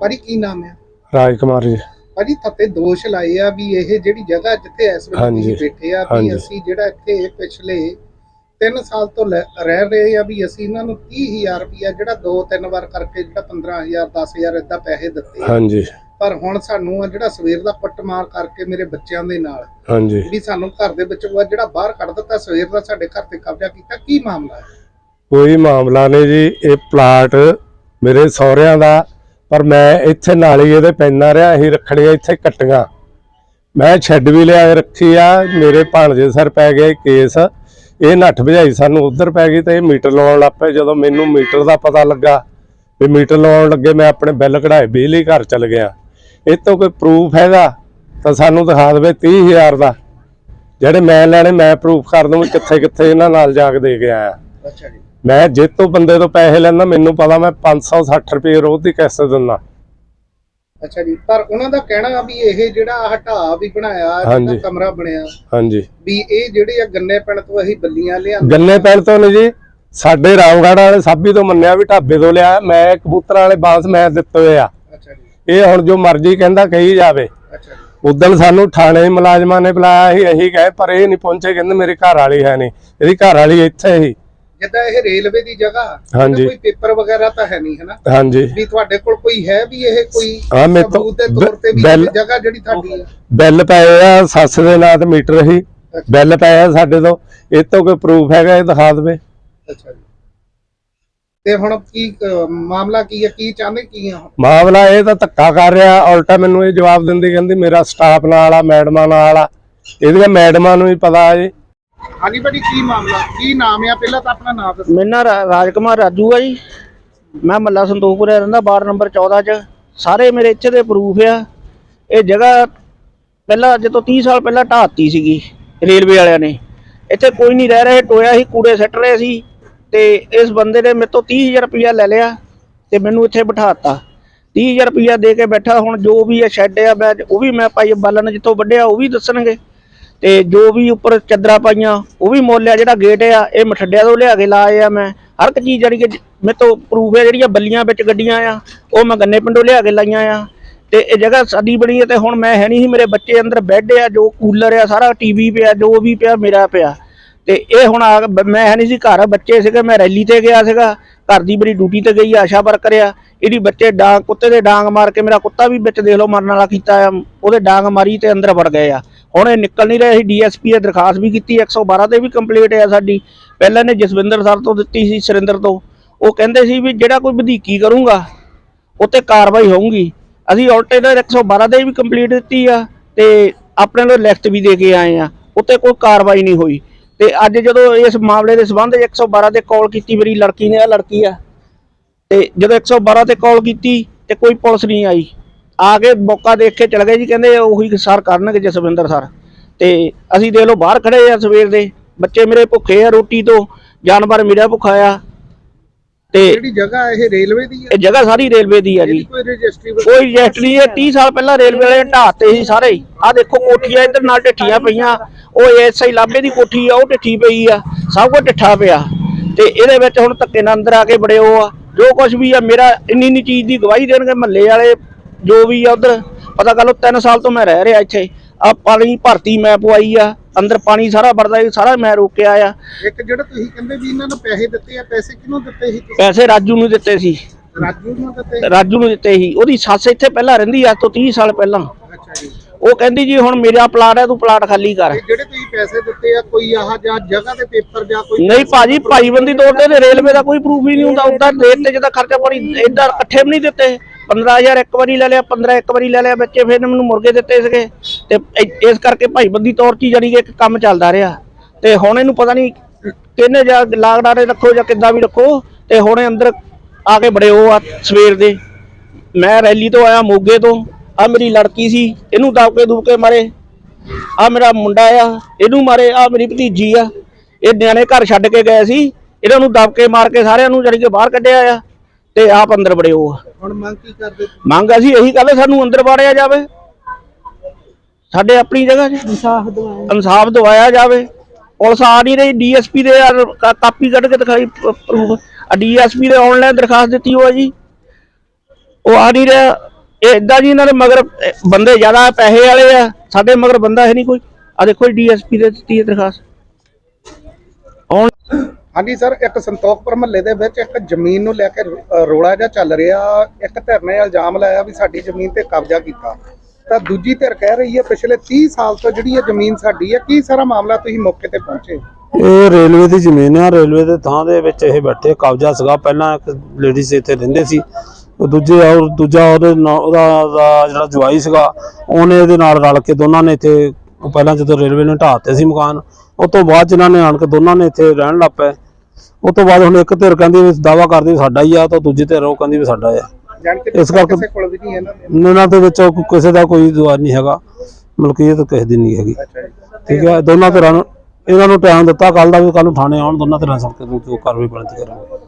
ਭਾਜੀ ਕੀ ਨਾਮ ਹੈ ਰਾਜ ਕੁਮਾਰ ਜੀ ਭਾਜੀ ਥੱਤੇ ਦੋਸ਼ ਲਾਏ ਆ ਵੀ ਇਹ ਜਿਹੜੀ ਜਗ੍ਹਾ ਜਿੱਥੇ ਇਸ ਵੇਲੇ। ਤੁਸੀਂ ਬੈਠੇ ਆ ਵੀ। ਅਸੀਂ ਜਿਹੜਾ ਇੱਥੇ ਪਿਛਲੇ 3 ਸਾਲ ਤੋਂ ਰਹਿ ਰਹੇ ਆ ਵੀ ਅਸੀਂ ਇਹਨਾਂ ਨੂੰ 30000 ਰੁਪਇਆ ਜਿਹੜਾ ਦੋ ਤਿੰਨ ਵਾਰ ਕਰਕੇ ਜਿਹੜਾ 15000 10000 ਇਦਾਂ ਪੈਸੇ ਦਿੱਤੇ। ਹਾਂਜੀ ਪਰ ਹੁਣ ਸਾਨੂੰ ਆ ਜਿਹੜਾ ਸਵੇਰ ਦਾ ਕੁੱਟਮਾਰ ਕਰਕੇ ਮੇਰੇ ਬੱਚਿਆਂ ਦੇ ਨਾਲ ਹਾਂਜੀ ਵੀ ਸਾਨੂੰ ਘਰ ਦੇ ਵਿੱਚੋਂ ਜਿਹੜਾ ਬਾਹਰ ਕੱਢ ਦਿੱਤਾ ਸਵੇਰ ਦਾ ਸਾਡੇ ਘਰ ਤੇ ਕਬਜ਼ਾ ਕੀਤਾ ਕੀ ਮਾਮਲਾ ਹੈ ਕੋਈ ਮਾਮਲਾ ਨਹੀਂ ਜੀ ਇਹ ਪਲਾਟ ਮੇਰੇ ਸਹੁਰਿਆਂ ਦਾ ਪਰ ਮੈਂ ਇੱਥੇ ਨਾਲ ਹੀ ਇਹਦੇ ਪੈਂਦਾ ਰਿਹਾ ਅਸੀਂ ਰੱਖੜੀਆਂ ਇੱਥੇ ਕੱਟੀਆਂ। ਮੈਂ ਛੱਡ ਵੀ ਲਿਆ ਰੱਖੀ ਆ, ਮੇਰੇ ਭਾਣਜੇ ਸਰ ਪੈ ਗਏ ਕੇਸ। ਇਹ ਨੱਠ ਭਜਾਈ ਸਾਨੂੰ ਉਧਰ ਪੈ ਗਈ ਤੇ ਇਹ ਮੀਟਰ ਲਾਉਣ ਲੱਗ ਪਏ। ਜਦੋਂ ਮੈਨੂੰ ਮੀਟਰ ਦਾ ਪਤਾ ਲੱਗਾ ਵੀ ਮੀਟਰ ਲਾਉਣ ਲੱਗੇ, ਮੈਂ ਆਪਣੇ ਬਿੱਲ ਕਢਾਏ, ਬਿਜਲੀ ਘਰ ਚਲ ਗਿਆ। ਇਹ ਤੋਂ ਕੋਈ ਪ੍ਰੂਫ ਹੈਗਾ ਤਾਂ ਸਾਨੂੰ ਦਿਖਾ ਦੇਵੇ 30000 ਦਾ। ਜਿਹੜੇ ਮੈਂ ਲੈਣੇ, ਮੈਂ ਪ੍ਰੂਫ ਕਰ ਦੂੰ ਕਿੱਥੇ ਕਿੱਥੇ ਇਹਨਾਂ ਨਾਲ ਜਾ ਕੇ ਦੇ ਕੇ ਆਇਆ। ਅੱਛਾ ਜੀ। ਮੈਂ ਜਿੱਤੋਂ ਬੰਦੇ ਤੋਂ ਪੈਸੇ ਲੈਂਦਾ ਮੈਨੂੰ ਪਤਾ ਮੈਂ 560 ਰੁਪਏ ਰੋਜ਼ ਦੀ ਕਿਸ਼ਤ ਦਿੰਦਾ। ਅੱਛਾ ਜੀ ਪਰ ਉਹਨਾਂ ਦਾ ਕਹਿਣਾ ਵੀ ਇਹ ਜਿਹੜਾ ਹਟਾ ਵੀ ਬਣਾਇਆ ਹਾਂਜੀ। ਜਿਹੜਾ ਕਮਰਾ ਬਣਿਆ ਹਾਂਜੀ। ਵੀ ਇਹ ਜਿਹੜੇ ਆ ਗੰਨੇ ਪਿੰਡ ਤੋਂ ਅਸੀਂ ਬੱਲੀਆਂ ਲਿਆਂਦੇ। ਗੰਨੇ ਪੈਣ ਤੋਂ ਨਹੀਂ ਜੀ ਸਾਡੇ ਰਾਮਗੜ੍ਹ ਵਾਲੇ ਸਾਬੀ ਤੋਂ ਮੰਨਿਆ ਵੀ ਢਾਬੇ ਤੋਂ ਲਿਆ ਮੈਂ ਕਬੂਤਰਾਂ ਵਾਲੇ ਬਾਂਸ ਮੈਂ ਦਿੱਤੇ ਹੋਏ ਆ। ਅੱਛਾ ਜੀ। ਇਹ ਹੁਣ ਜੋ ਮਰਜ਼ੀ ਕਹਿੰਦਾ ਕਹੀ ਜਾਵੇ। ਅੱਛਾ ਜੀ। ਉਦੋਂ ਸਾਨੂੰ ਥਾਣੇ ਮੁਲਾਜ਼ਮਾਂ ਨੇ ਬੁਲਾਇਆ ਸੀ ਅਸੀਂ ਗਏ ਪਰ ਇਹ ਨਹੀਂ ਪਹੁੰਚੇ ਕਹਿੰਦੇ ਮੇਰੀ ਘਰ ਵਾਲੀ ਹੈ ਨਹੀਂ ਇਹਦੀ ਘਰ ਵਾਲੀ ਇੱਥੇ ਹੀ। ਜਿੱਦਾਂ ਇਹ ਰੇਲਵੇ ਦੀ ਜਗ੍ਹਾ ਹਾਂਜੀ। ਕੋਈ ਪੇਪਰ ਵਗੈਰਾ ਤਾਂ ਹੈ ਨਹੀਂ ਹਨਾ? ਹਾਂਜੀ। ਵੀ ਤੁਹਾਡੇ ਕੋਲ ਕੋਈ ਹੈ ਵੀ ਇਹ ਕੋਈ ਹਾਂ, ਮੇਰੇ ਤੋਂ ਦੇ ਤੌਰ ਤੇ ਵੀ ਜਗ੍ਹਾ ਜਿਹੜੀ ਤੁਹਾਡੀ ਹੈ ਬਿੱਲ ਪਏ ਆ ਸੱਸ ਦੇ ਨਾਂ ਤੇ ਮੀਟਰ ਹੀ। ਬਿੱਲ ਪਏ ਆ ਸਾਡੇ ਤੋਂ। ਇਹ ਤੋਂ ਕੋਈ ਪ੍ਰੂਫ ਹੈਗਾ ਇਹ ਦਿਖਾ ਦੇਵੇ। ਅੱਛਾ ਜੀ। ਤੇ ਹੁਣ ਕੀ ਮਾਮਲਾ ਕੀ ਹੈ ਕੀ ਚਾਹੁੰਦੇ ਕੀ ਆ? ਮਾਮਲਾ ਇਹ ਤਾਂ ਧੱਕਾ ਕਰ ਰਿਹਾ। ਉਲਟਾ ਮੈਨੂੰ ਇਹ ਜਵਾਬ ਦਿੰਦੀ ਕਹਿੰਦੀ ਮੇਰਾ ਸਟਾਫ ਨਾਲ ਆ ਮੈਡਮਾਂ ਨਾਲ ਆ। ਇਹਦੀਆਂ ਮੈਡਮਾਂ ਨੂੰ ਵੀ ਪਤਾ ਹੈ ਹਾਂਜੀ ਭਾਜੀ, ਕੀ ਮਾਮਲਾ? ਕੀ ਨਾਮ ਆ? ਪਹਿਲਾਂ ਤਾਂ ਆਪਣਾ ਨਾਮ ਦੱਸੋ। ਮੇਰਾ ਨਾਂ ਰਾ- ਰਾਜਕੁਮਾਰ ਰਾਜੂ ਆ ਜੀ। ਮੈਂ ਮੱਲਾ ਸੰਤੋਖਪੁਰ ਰਹਿੰਦਾ ਵਾਰਡ ਨੰਬਰ 14 ਚ। ਸਾਰੇ ਮੇਰੇ ਇੱਥੇ ਦੇ ਪ੍ਰੂਫ ਆ। ਇਹ ਜਗ੍ਹਾ ਪਹਿਲਾਂ ਜਦੋਂ ਤੋਂ 30 ਸਾਲ ਪਹਿਲਾਂ ਢਾਤੀ ਸੀਗੀ, ਰੇਲਵੇ ਵਾਲਿਆਂ ਨੇ। ਇੱਥੇ ਕੋਈ ਨਹੀਂ ਰਹਿ ਰਹੇ ਟੋਇਆ ਸੀ, ਕੂੜੇ ਸੱਟ ਰਹੇ ਸੀ। ਤੇ ਇਸ ਬੰਦੇ ਨੇ ਮੇਰੇ ਤੋਂ 30000 ਰੁਪਇਆ ਲੈ ਲਿਆ ਤੇ ਮੈਨੂੰ ਇੱਥੇ ਬਿਠਾਤਾ 30000 ਰੁਪਇਆ ਦੇ ਕੇ ਬੈਠਾ, ਹੁਣ ਜੋ ਵੀ ਇਹ ਸ਼ੈੱਡ ਆ ਮੈਂ ਉਹ ਵੀ ਮੈਂ ਭਾਈ ਬਾਲਣ ਜਿੱਥੋਂ ਵੱਢਿਆ, ਉਹ ਵੀ ਦੱਸਣਗੇ। ਤੇ ਜੋ ਵੀ ਉੱਪਰ ਚੱਦਰਾ ਪਾਈਆਂ, ਉਹ ਵੀ ਮੁੱਲ ਆ ਜਿਹੜਾ ਗੇਟ ਆ, ਇਹ ਮਠੱਡਿਆਂ ਤੋਂ ਲਿਆ ਕੇ ਲਾਏ ਆ ਮੈਂ। ਹਰ ਇੱਕ ਚੀਜ਼ ਜਿਹੜੀ ਕਿ ਮੇਰੇ ਤੋਂ ਪ੍ਰੂਫ ਹੈ ਜਿਹੜੀਆਂ ਬੱਲੀਆਂ ਵਿੱਚ ਗੱਡੀਆਂ ਆ, ਉਹ ਮੈਂ ਗੰਨੇ ਪਿੰਡੋਂ ਲਿਆ ਕੇ ਲਾਈਆਂ ਆ। ਤੇ ਇਹ ਜਗ੍ਹਾ ਸਾਡੀ ਬਣੀ ਹੈ ਤੇ ਹੁਣ ਮੈਂ ਹੈ ਨਹੀਂ ਸੀ, ਮੇਰੇ ਬੱਚੇ ਅੰਦਰ ਬੈੱਡ ਆ, ਜੋ ਕੂਲਰ ਆ, ਸਾਰਾ ਟੀਵੀ ਪਿਆ, ਜੋ ਵੀ ਪਿਆ, ਮੇਰਾ ਪਿਆ। ਤੇ ਇਹ ਹੁਣ ਆ ਮੈਂ ਹੈ ਨਹੀਂ ਸੀ ਘਰ, ਬੱਚੇ ਸੀਗੇ, ਮੈਂ ਰੈਲੀ ਤੇ ਗਿਆ ਸੀਗਾ, ਘਰ ਦੀ ਬੜੀ ਡਿਊਟੀ ਤੇ ਗਈ, ਆਸ਼ਾ ਵਰਕਰ ਆ। ਇਹਦੀ ਬੱਚੇ ਡਾਂਗ, ਕੁੱਤੇ ਦੇ ਡਾਂਗ ਮਾਰ ਕੇ ਮੇਰਾ ਕੁੱਤਾ ਵੀ ਵਿੱਚ ਦੇਖ ਲਓ ਮਰਨ ਵਾਲਾ ਕੀਤਾ ਆ, ਉਹਦੇ ਡਾਂਗ ਮਾਰੀ ਤੇ ਅੰਦਰ ਵੜ ਗਏ ਆ। ਹੁਣ ਇਹ ਨਿਕਲ ਨਹੀਂ ਰਹੇ ਸੀ ਡੀਐਸਪੀ ਦੇ ਦਰਖਾਸਤ ਵੀ ਕੀਤੀ 112 ਤੇ ਵੀ ਕੰਪਲੀਟ ਆ ਸਾਡੀ। ਪਹਿਲਾਂ ਨੇ ਜਸਵਿੰਦਰ ਸਰ ਤੋਂ ਦਿੱਤੀ ਸੀ, ਸੁਰਿੰਦਰ ਤੋਂ। ਉਹ ਕਹਿੰਦੇ ਸੀ ਵੀ ਜਿਹੜਾ ਕੋਈ ਵਧੀਕੀ ਕਰੂੰਗਾ, ਉੱਤੇ ਕਾਰਵਾਈ ਹੋਊਗੀ। ਅਸੀਂ ਉਲਟੇ ਦਾ 112 ਦੇ ਵੀ ਕੰਪਲੀਟ ਦਿੱਤੀ ਆ ਤੇ ਆਪਣੇ ਨੂੰ ਲਿਖਤ ਵੀ ਦੇ ਕੇ ਆਏ ਆ, ਉੱਤੇ ਕੋਈ ਕਾਰਵਾਈ ਨਹੀਂ ਹੋਈ। ਤੇ ਅੱਜ ਜਦੋਂ ਇਸ ਮਾਮਲੇ ਦੇ ਸੰਬੰਧ 'ਚ 112 ਤੇ ਕਾਲ ਕੀਤੀ, ਮੇਰੀ ਲੜਕੀ ਨੇ ਆ ਲੜਕੀ ਆ। ਤੇ ਜਦੋਂ 112 ਤੇ ਕਾਲ ਕੀਤੀ ਤੇ ਕੋਈ ਪੁਲਿਸ ਨਹੀਂ ਆਈ। ਆ ਕੇ ਮੌਕਾ ਦੇਖ ਕੇ ਚਲੇ ਗਏ ਜੀ ਕਹਿੰਦੇ ਉਹੀ ਸਰ ਕਰਨਗੇ ਜਸਵਿੰਦਰ ਸਰ। ਤੇ ਅਸੀਂ ਦੇਖ ਲਓ ਬਾਹਰ ਖੜੇ ਆ ਸਵੇਰ ਦੇ ਬੱਚੇ ਮੇਰੇ ਭੁੱਖੇ ਆ ਰੋਟੀ ਤੋਂ ਜਾਨਵਰ ਮੇਰਾ ਭੁੱਖਾ ਆ। ਤੇ ਜਿਹੜੀ ਜਗ੍ਹਾ ਇਹ ਰੇਲਵੇ ਦੀ ਹੈ ਇਹ ਜਗ੍ਹਾ ਸਾਰੀ ਰੇਲਵੇ ਦੀ ਆ ਜੀ। ਕੋਈ ਰਜਿਸਟਰੀ ਕੋਈ ਰਜਿਸਟਰੀ ਹੈ 30 ਸਾਲ ਪਹਿਲਾਂ ਰੇਲਵੇ ਵਾਲੇ ਢਾਤੇ ਸੀ ਸਾਰੇ। ਆ ਦੇਖੋ ਕੋਠੀਆਂ ਇੱਧਰ ਨਾਲ ਢੱਠੀਆਂ ਪਈਆਂ ਉਹ ਐਸਆਈ ਲਾਬੇ ਦੀ ਕੋਠੀ ਆ ਉਹ ਢੱਠੀ ਪਈ ਆ ਸਭ ਕੁਝ ਢੱਠਾ ਪਿਆ। ਤੇ ਇਹਦੇ ਵਿੱਚ ਹੁਣ ਧੱਕੇ ਨਾਲ ਅੰਦਰ ਆ ਕੇ ਬੜੇ ਉਹ ਆ। ਜੋ ਕੁਝ ਵੀ ਆ ਮੇਰਾ ਇੰਨੀ ਇੰਨੀ ਚੀਜ਼ ਦੀ ਗਵਾਹੀ ਦੇਣਗੇ ਮਹੱਲੇ ਵਾਲੇ ਜੋ ਵੀ ਆ ਉਧਰ ਪਤਾ ਕਰ ਲਓ 3 ਸਾਲ ਤੋਂ ਮੈਂ ਰਹਿ ਰਿਹਾ ਇੱਥੇ। ਆ ਪਾਣੀ ਭਰਤੀ ਮੈਂ ਪਵਾਈ ਆ ਅੰਦਰ ਪਾਣੀ ਸਾਰਾ ਵੜਦਾ ਸੀ ਸਾਰਾ ਮੈਂ ਰੋਕਿਆ ਆ। ਇੱਕ ਜਿਹੜਾ ਤੁਸੀਂ ਕਹਿੰਦੇ ਵੀ ਇਹਨਾਂ ਨੂੰ ਪੈਸੇ ਦਿੱਤੇ ਆ ਪੈਸੇ ਕਿਹਨੂੰ ਦਿੱਤੇ ਸੀ ਤੁਸੀਂ? ਪੈਸੇ ਰਾਜੂ ਨੂੰ ਦਿੱਤੇ ਸੀ। ਰਾਜੂ ਨੂੰ ਦਿੱਤੇ ਰਾਜੂ ਨੂੰ ਦਿੱਤੇ ਸੀ। ਉਹਦੀ ਸੱਸ ਇੱਥੇ ਪਹਿਲਾਂ ਰਹਿੰਦੀ ਅੱਜ ਤੋਂ 30 ਸਾਲ ਪਹਿਲਾਂ। ਉਹ ਕਹਿੰਦੀ ਜੀ ਹੁਣ ਮੇਰਾ ਪਲਾਟ ਹੈ ਤੂੰ ਪਲਾਟ ਖਾਲੀ ਕਰ। ਤੇ ਜਿਹੜੇ ਤੁਸੀਂ ਪੈਸੇ ਦਿੱਤੇ ਆ ਕੋਈ ਆਹ ਜਾਂ ਜਗ੍ਹਾ ਦੇ ਪੇਪਰ ਜਾਂ ਕੋਈ ਨਹੀਂ ਭਾਜੀ ਭਾਈਬੰਦੀ ਤੌਰ ਤੇ ਤੇ ਰੇਲਵੇ ਦਾ ਕੋਈ ਪ੍ਰੂਫ ਹੀ ਨਹੀਂ ਹੁੰਦਾ। ਉਦਾਂ ਰੇਟ ਤੇ ਜਿਹਦਾ ਖਰਚਾ ਪਾਣੀ ਏਦਾਂ ਇਕੱਠੇ ਵੀ ਨਹੀਂ ਦਿੱਤੇ। 15000 ਇੱਕ ਵਾਰੀ ਲੈ ਲਿਆ 15 ਇੱਕ ਵਾਰੀ ਲੈ ਲਿਆ ਬੱਚੇ ਫਿਰ ਮੈਨੂੰ ਮੁਰਗੇ ਦਿੱਤੇ ਸੀਗੇ। ਤੇ ਇ- ਇਸ ਕਰਕੇ ਭਾਈਬੰਦੀ ਤੌਰ 'ਚ ਹੀ ਜਾਣੀ ਕਿ ਇੱਕ ਕੰਮ ਚੱਲਦਾ ਰਿਹਾ। ਤੇ ਹੁਣ ਇਹਨੂੰ ਪਤਾ ਨਹੀਂ ਕਿਹਨੇ ਜਾਂ ਲਾਗਡਾਰੇ ਰੱਖੋ ਜਾਂ ਕਿੱਦਾਂ ਵੀ ਰੱਖੋ। ਤੇ ਹੁਣ ਇਹ ਅੰਦਰ ਆ ਕੇ ਬੜੇ ਉਹ ਆ ਸਵੇਰ ਦੇ। ਮੈਂ ਰੈਲੀ ਤੋਂ ਆਇਆ ਮੋਗੇ ਤੋਂ। ਆ ਮੇਰੀ ਲੜਕੀ ਸੀ ਇਹਨੂੰ ਦਬ ਕੇ ਦੁਬ ਕੇ ਮਾਰੇ। ਆ ਮੇਰਾ ਮੁੰਡਾ ਆ ਇਹਨੂੰ ਮਾਰੇ ਆ ਮੇਰੀ ਭਤੀਜੀ ਆ। ਇਹ ਨਿਆਣੇ ਘਰ ਛੱਡ ਕੇ ਗਏ ਸੀ ਇਹਨਾਂ ਨੂੰ ਦਬ ਕੇ ਮਾਰ ਕੇ ਸਾਰਿਆਂ ਨੂੰ ਕਿ ਬਾਹਰ ਕੱਢਿਆ ਆ ਤੇ ਆਪ ਅੰਦਰ ਬੜੇ ਉਹ। ਹੁਣ ਮੰਗ ਕੀ ਕਰਦੇ? ਮੰਗ ਅਸੀਂ ਇਹੀ ਗੱਲ ਸਾਨੂੰ ਅੰਦਰ ਵਾੜਿਆ ਜਾਵੇ। ਸਾਡੇ ਆਪਣੀ ਜਗ੍ਹਾ 'ਚ ਇਨਸਾਫ ਦਵਾਇਆ। ਇਨਸਾਫ ਦਵਾਇਆ ਜਾਵੇ। ਪੁਲਿਸ ਆ ਨਹੀਂ ਰਹੀ ਡੀਐਸਪੀ ਦੇ ਕਾਪੀ ਕੱਢ ਕੇ ਦਿਖਾਈ ਪ੍ਰੂਫ। ਆ ਡੀਐਸਪੀ ਦੇ ਆਨਲਾਈਨ ਦਰਖਾਸਤ ਦਿੱਤੀ ਹੋਆ ਜੀ। ਉਹ ਆ ਨਹੀਂ ਰਿਹਾ। ਇਹ ਇਦਾਂ ਜੀ ਇਹਨਾਂ ਦੇ ਮਗਰ ਬੰਦੇ ਜ਼ਿਆਦਾ ਪੈਸੇ ਵਾਲੇ ਆ ਸਾਡੇ ਮਗਰ ਬੰਦਾ ਹੈ ਨਹੀਂ ਕੋਈ। ਆ ਦੇਖੋ ਡੀਐਸਪੀ ਦੇ ਦਿੱਤੀ ਹੈ ਦਰਖਾਸਤ। ਆਉਣ ਹਾਂਜੀ ਸਰ ਇੱਕ ਸੰਤੋਖਪੁਰ ਮਹੱਲੇ ਦੇ ਵਿੱਚ ਇੱਕ ਜ਼ਮੀਨ ਨੂੰ ਲੈ ਕੇ ਰੌਲਾ ਜਿਹਾ ਚੱਲ ਰਿਹਾ। ਇੱਕ ਧਿਰ ਨੇ ਇਲਜ਼ਾਮ ਲਾਇਆ ਵੀ ਸਾਡੀ ਜ਼ਮੀਨ ਤੇ ਕਬਜ਼ਾ ਕੀਤਾ। ਤਾਂ ਦੂਜੀ ਧਿਰ ਕਹਿ ਰਹੀ ਹੈ ਪਿਛਲੇ 30 ਸਾਲ ਤੋਂ ਜਿਹੜੀ ਇਹ ਜ਼ਮੀਨ ਸਾਡੀ ਹੈ ਕੀ ਸਾਰਾ ਮਾਮਲਾ ਤੁਸੀਂ ਮੌਕੇ ਤੇ ਪਹੁੰਚੇ? ਇਹ ਰੇਲਵੇ ਦੀ ਜ਼ਮੀਨ ਆ ਰੇਲਵੇ ਦੇ ਥਾਂ ਦੇ ਵਿੱਚ ਇਹ ਬੈਠੇ ਕਬਜ਼ਾ ਸੀਗਾ। ਪਹਿਲਾਂ ਇੱਕ ਲੇਡੀਜ਼ ਇੱਥੇ ਰਹਿੰਦੇ ਸੀ। ਦੂਜੇ ਔਰ ਦੂਜਾ ਉਹਦੇ ਉਹਦਾ ਜਿਹੜਾ ਜਵਾਈ ਸੀਗਾ ਉਹਨੇ ਇਹਦੇ ਨਾਲ ਰਲ ਕੇ ਦੋਨਾਂ ਨੇ ਇੱਥੇ ਉਹ ਪਹਿਲਾਂ ਜਦੋਂ ਰੇਲਵੇ ਨੇ ਢਾਹ ਦਿੱਤੇ ਸੀ ਮਕਾਨ ਉਹ ਤੋਂ ਬਾਅਦ ਜਿਨ੍ਹਾਂ ਨੇ ਆਣ ਕੇ ਦੋਨਾਂ ਨੇ ਇੱਥੇ ਰਹਿਣ ਲੱਗ ਪਏ। ਉਹ ਤੋਂ ਬਾਅਦ ਹੁਣ ਇੱਕ ਧਿਰ ਕਹਿੰਦੀ ਵੀ ਦਾਵਾ ਕਰਦੀ ਵੀ ਸਾਡਾ ਹੀ ਆ ਤਾਂ ਦੂਜੀ ਧਿਰ ਉਹ ਕਹਿੰਦੀ ਵੀ ਸਾਡਾ ਆ। ਜਾਣ ਕੇ ਇਸ ਕਰਕੇ- ਕਿਸੇ ਕੋਲ ਵੀ ਨਹੀਂ ਇਹਨਾਂ ਦੇ ਇਹਨਾਂ ਦੇ ਵਿੱਚ ਕਿਸੇ ਦਾ ਕੋਈ ਦੁਆਰ ਨਹੀਂ ਹੈਗਾ। ਮਲਕੀਅਤ ਕਿਸੇ ਦੀ ਨਹੀਂ ਹੈਗੀ। ਅੱਛਾ ਜੀ। ਠੀਕ ਹੈ ਦੋਨਾਂ ਧਿਰਾਂ ਨੂੰ ਇਹਨਾਂ ਨੂੰ ਟਾਈਮ ਦਿੱਤਾ ਕੱਲ ਦਾ ਵੀ ਕੱਲ ਨੂੰ ਥਾਣੇ ਆਉਣ ਦੋਨਾਂ ਧਿਰਾਂ ਸਭ ਤੋਂ ਜੋ ਕਾਰਵਾਈ ਬਣਦੀ ਕਰਾਂਗੇ।